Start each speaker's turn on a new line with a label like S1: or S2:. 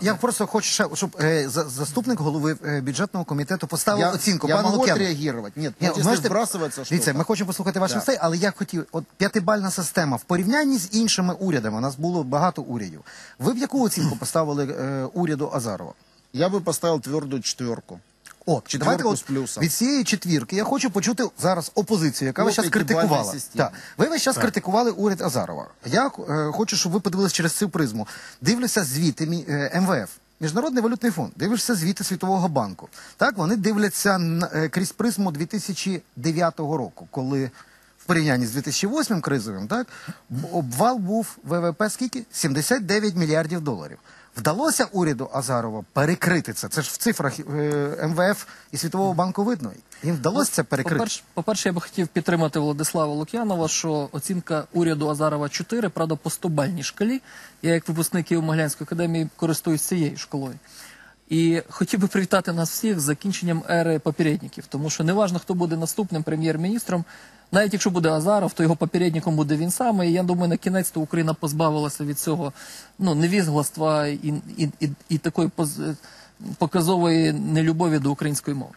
S1: Я просто хочу ще, щоб е, за- заступник голови е, бюджетного комітету поставив
S2: Я,
S1: оцінку.
S2: я могу отреагировать. Нет, если
S1: можете- Дивіться, ми хочемо послухати ваші
S2: Да.
S1: все, але я хотів, от п'ятибальна система в порівнянні з іншими урядами. У нас було багато урядів. Ви б яку оцінку поставили е, уряду Азарова?
S2: Я би поставив тверду четверку.
S1: От,
S2: чи
S1: давайте от від цієї четвірки я хочу почути зараз опозицію, яка
S2: ви
S1: зараз час критикувала. Так. Ви весь час критикували уряд Азарова. Я е, хочу, щоб ви подивилися через цю призму. Дивлюся звіти мі- е, МВФ. Міжнародний валютний фонд, дивишся звіти Світового банку. Так, вони дивляться на- е, крізь призму 2009 року, коли в порівнянні з 2008 кризовим, так, обвал був ВВП скільки? 79 мільярдів доларів. Вдалося уряду Азарова перекрити це. Це ж в цифрах е, МВФ і Світового банку видно. Їм вдалося це перекрити.
S3: По-перше, по-перше, я би хотів підтримати Владислава Лук'янова, що оцінка уряду Азарова 4, правда, по 100-бальній шкалі. Я, як випускник Києво-Могилянської академії, користуюсь цією шкалою. І хотів би привітати нас всіх з закінченням ери попередників, тому що неважно, хто буде наступним прем'єр-міністром, навіть якщо буде Азаров, то його попередником буде він сам. І я думаю, на кінець то Україна позбавилася від цього ну, невізгластва і, і, і, і такої поз- показової нелюбові до української мови.